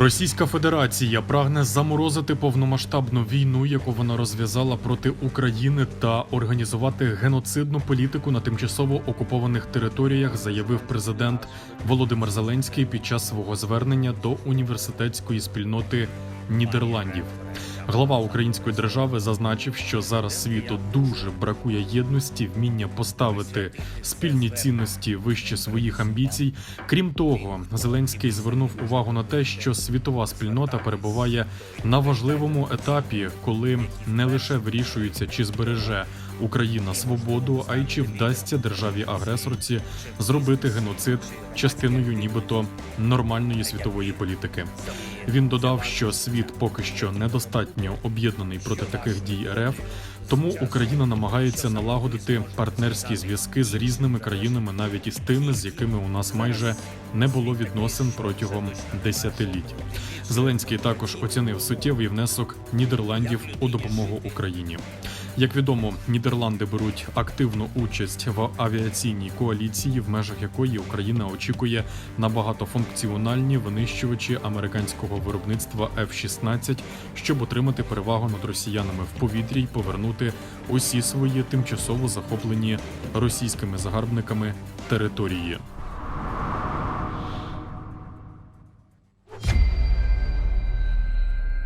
Російська Федерація прагне заморозити повномасштабну війну, яку вона розв'язала проти України, та організувати геноцидну політику на тимчасово окупованих територіях, заявив президент Володимир Зеленський під час свого звернення до університетської спільноти Нідерландів. Глава української держави зазначив, що зараз світу дуже бракує єдності, вміння поставити спільні цінності вище своїх амбіцій. Крім того, Зеленський звернув увагу на те, що світова спільнота перебуває на важливому етапі, коли не лише вирішується, чи збереже Україна свободу, а й чи вдасться державі агресорці зробити геноцид частиною, нібито нормальної світової політики. Він додав, що світ поки що недостатньо об'єднаний проти таких дій РФ, тому Україна намагається налагодити партнерські зв'язки з різними країнами, навіть із тими, з якими у нас майже не було відносин протягом десятиліть. Зеленський також оцінив суттєвий внесок Нідерландів у допомогу Україні. Як відомо, Нідерланди беруть активну участь в авіаційній коаліції, в межах якої Україна очікує на багатофункціональні винищувачі американського виробництва F-16, щоб отримати перевагу над росіянами в повітрі й повернути усі свої тимчасово захоплені російськими загарбниками території.